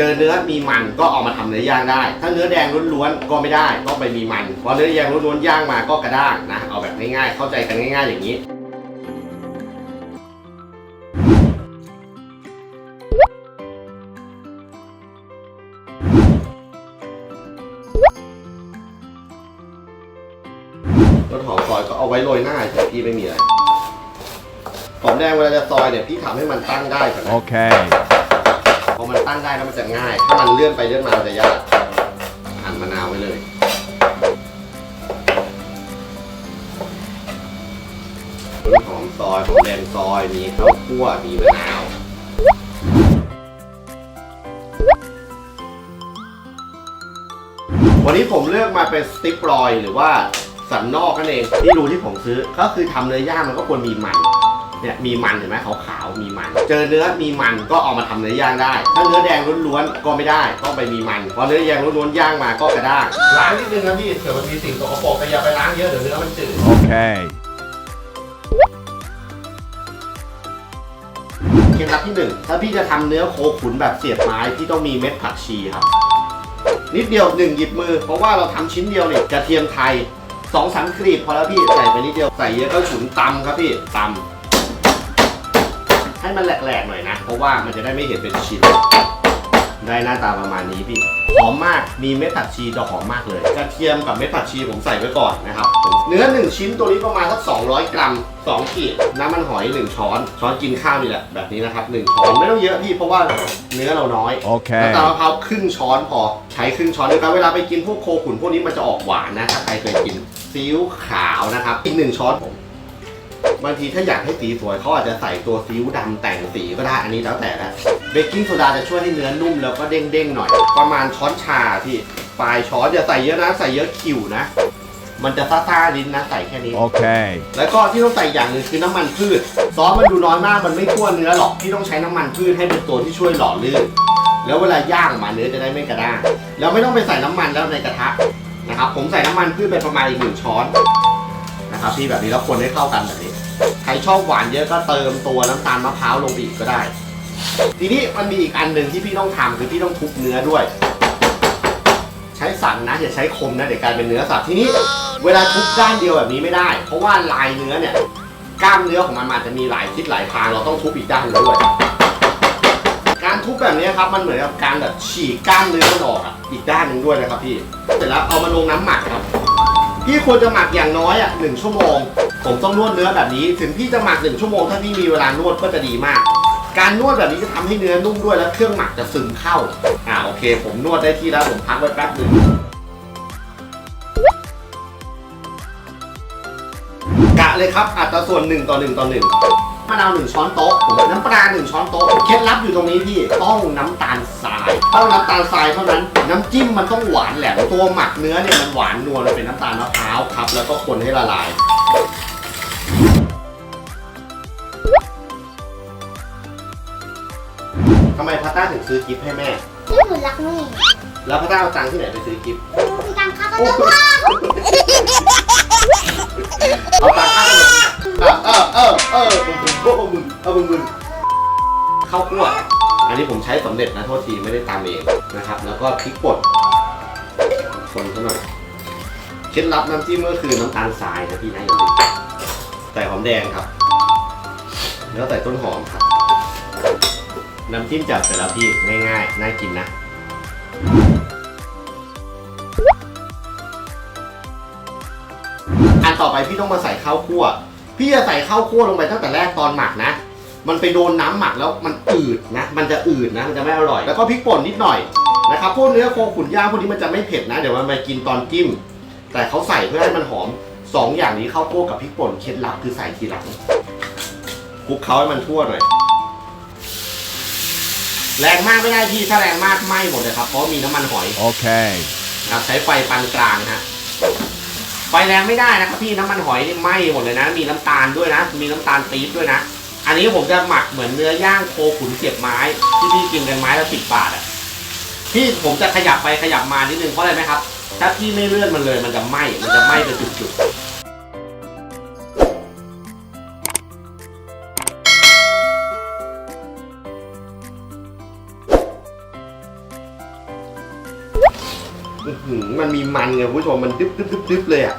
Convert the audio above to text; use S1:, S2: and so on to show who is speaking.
S1: เจอเนื้อมีมันก็เอามาทำเนื้อย่างได้ ถ้าเนื้อแดงล้วนๆก็ไม่ได้ต้องไปมีมันเพราะเนื้อแดงล้วนๆย่างมาก็กระด้างนะเอาแบบง่ายๆเข้าใจกันง่าย ๆ อย่างนี้ต้นหอมซอยก็เอาไว้โรยหน้าเฉยพี่ไม่มีอะไรหอมแดงเวลาจะซอยเนี่ยพี่ทำให้มันตั้งได้ก่อนนะ
S2: Okay.
S1: พอมันตั้งได้แล้วมันจะง่าย ถ้ามันเลื่อนไปเลื่อนมามันจะยากหั่นมะนาวไว้เลย หอมซอยหอมแดงซอย มีข้าวคั่ว มีมะนาววันนี้ผมเลือกมาเป็นสติ๊กรอยหรือว่าสันนอกนั่นเองที่ดูที่ผมซื้อ ก็คือทำเนื้อย่างมันก็ควรมีมัน เนี่ยมีมันเห็นไหมขาวๆมีมัน เจอเนื้อมีมันก็เอามาทำเนื้อย่างได้ ถ้าเนื้อแดงล้วนๆก็ไม่ได้ต้องไปมีมันเพราะเนื้อแดงล้วนๆย่างมาก็กระด้างล้างนิดนึงนะพี่เผื่อมันมีสิ่งสกปรกแต่อย่าไปล้างเยอะเดี๋ยวเนื้อมันจืด
S2: Okay.
S1: เคล็ดลับที่หนึ่งถ้าพี่จะทำเนื้อโคขุนแบบเสียบไม้พี่ต้องมีเม็ดผักชีครับ นิดเดียวหนึ่งหยิบมือ เพราะว่าเราทำชิ้นเดียวเนี่ยกระเทียมไทยสองสามกรีบพอแล้วพี่ใส่ไปนิดเดียวใส่เยอะก็ฉุนตำครับพี่ตำ ให้มันแหลกๆหน่อยนะ เพราะว่ามันจะได้ไม่เห็นเป็นชิ้น ได้หน้าตาประมาณนี้พี่หอมมาก มีเม็ดผักชีจะหอมมากเลย กระเทียมกับเม็ดผักชีผมใส่ไว้ก่อนนะครับผมเนื้อ 1 ชิ้นตัวนี้ประมาณสัก 200 กรัม 2 ขีด น้ำมันหอย 1 ช้อน ช้อนกินข้าวนี่แหละ แบบนี้นะครับ 1 ช้อน ไม่ต้องเยอะพี่ เพราะว่าเนื้อเราน้อย
S2: Okay.
S1: น้ำตาลมะพร้าวครึ่งช้อนพอ ใช้ครึ่งช้อนนะครับ เวลาไปกินพวกโคขุนพวกนี้มันจะออกหวานนะ ถ้าใครเคยกินซีอิ๊วขาวนะครับ อีกหนึ่งช้อนผม บางทีถ้าอยากให้สีสวยเขาอาจจะใส่ตัวซีอิ๊วดำแต่งสีก็ได้อันนี้แล้วแต่ละเบกกิ้งโซดาจะช่วยให้เนื้อนุ่มแล้วก็เด้งๆหน่อย ประมาณช้อนชาพี่ปลายช้อนอย่าใส่เยอะนะใส่เยอะขิวนะ มันจะซ่าๆลิ้นนะใส่แค่นี้
S2: Okay.
S1: แล้วก็ที่ต้องใส่อย่างหนึ่งคือน้ำมันพืชซอสมันดูน้อยมากมันไม่ทั่วเนื้อหรอกพี่ต้องใช้น้ำมันพืชให้เป็นตัวที่ช่วยหล่อลื่นแล้วเวลาย่างออกมาเนื้อจะได้ไม่กระด้างแล้วไม่ต้องไปใส่น้ำมันแล้วในกระทะนะครับผมใส่น้ำมันพืชไปประมาณอีกหนึ่งช้อนนะครับพี่แบบนี้แล้วคนให้เข้ากันแบบนี้ ใครชอบหวานเยอะก็เติมตัวน้ำตาลมะพร้าวลงไปอีกก็ได้ ทีนี้มันมีอีกอันหนึ่งที่พี่ต้องทำคือพี่ต้องทุบเนื้อด้วย ใช้สันนะอย่าใช้คมนะเดี๋ยวกลายเป็นเนื้อสัตว์ทีนี้ เวลาทุบด้านเดียวแบบนี้ไม่ได้ เพราะว่าลายเนื้อเนี่ยกล้ามเนื้อของมันมันอาจจะมีหลายทิศหลายทางเราต้องทุบอีกด้านหนึ่งด้วย การทุบแบบนี้ครับมันเหมือนกับการแบบฉีกกล้ามเนื้อมันออกอะอีกด้านหนึ่งด้วยนะครับพี่เสร็จแล้วเอามาลงน้ำหมักครับ พี่ควรจะหมักอย่างน้อยอะหนึ่งชั่วโมง ผมต้องนวดเนื้อแบบนี้ ถึงพี่จะหมักหนึ่งชั่วโมงถ้าพี่มีเวลานวดก็จะดีมาก การนวดแบบนี้จะทำให้เนื้อนุ่มด้วยแล้วเครื่องหมักจะซึมเข้า อ่าโอเค ผมนวดได้ที่แล้วผมพักไว้แป๊บหนึ่งกะเลยครับอัตราส่วน1ต่อ1ต่อ1 มะนาว1ช้อนโต๊ะผมน้ำปลา1ช้อนโต๊ะเคล็ดลับอยู่ตรงนี้พี่ต้องน้ำตาลทรายต้องน้ำตาลทรายเท่านั้น น้ำจิ้มมันต้องหวานแหลมตัวหมักเนื้อเนี่ยมันหวานนวลมันเป็นน้ำตาลมะพร้าวครับ แล้วก็คนให้ละลายทำไมพัตต้าถึงซื้อกิฟต์ให้แม่
S3: ที่หนูรักแม่
S1: แล้วพัตต้าเอาตังค์ที่ไหนไปซื้อกิฟต์
S3: มีการค่าขน
S1: ข้าวคั่ว อันนี้ผมใช้สำเร็จนะโทษทีไม่ได้ตามเองนะครับ แล้วก็พริกป่นคนซะหน่อยเคล็ดลับน้ำจิ้มก็คือน้ำตาลทรายนะพี่นะอย่าลืมใส่หอมแดงครับ แล้วใส่ต้นหอมครับ น้ำจิ้มจับเสร็จแล้วพี่ง่ายๆน่ากินนะอันต่อไปพี่ต้องมาใส่ข้าวคั่ว พี่จะใส่ข้าวคั่วลงไปตั้งแต่แรกตอนหมักนะ มันไปโดนน้ำหมักแล้วมันอืดนะ มันจะอืดนะ มันจะไม่อร่อย แล้วก็พริกป่นนิดหน่อยนะครับ พวกเนื้อโคขุนย่างพวกนี้มันจะไม่เผ็ดนะ เดี๋ยวมันมากินตอนจิ้ม แต่เขาใส่เพื่อให้มันหอมสองอย่างนี้ข้าวคั่วกับพริกป่นเคล็ดลับคือใส่ทีหลังคลุกเคล้าให้มันทั่วหน่อย แรงมากไม่ได้พี่ ถ้าแรงมากไหม้หมดเลยครับ เพราะมีน้ำมันหอย
S2: Okay.
S1: นะครับใช้ไฟปานกลางนะฮะ ไฟแรงไม่ได้นะครับพี่น้ำมันหอยนี่ไหม้หมดเลยนะ มีน้ำตาลด้วยนะ มีน้ำตาลปี๊บด้วยนะ อันนี้ผมจะหมักเหมือนเนื้อย่างโคขุนเสียบไม้ ที่พี่กินกันไม้ละสิบบาทอะพี่ผมจะขยับไปขยับมานิดนึงเพราะอะไรไหมครับ ถ้าพี่ไม่เลื่อนมันเลยมันจะไหม้มันจะไหม้เป็นจุดอื้อหือมันมีมันไงคุณผู้ชมมันดึ๊บดึ๊บดึ๊บดึ๊บเลยอะ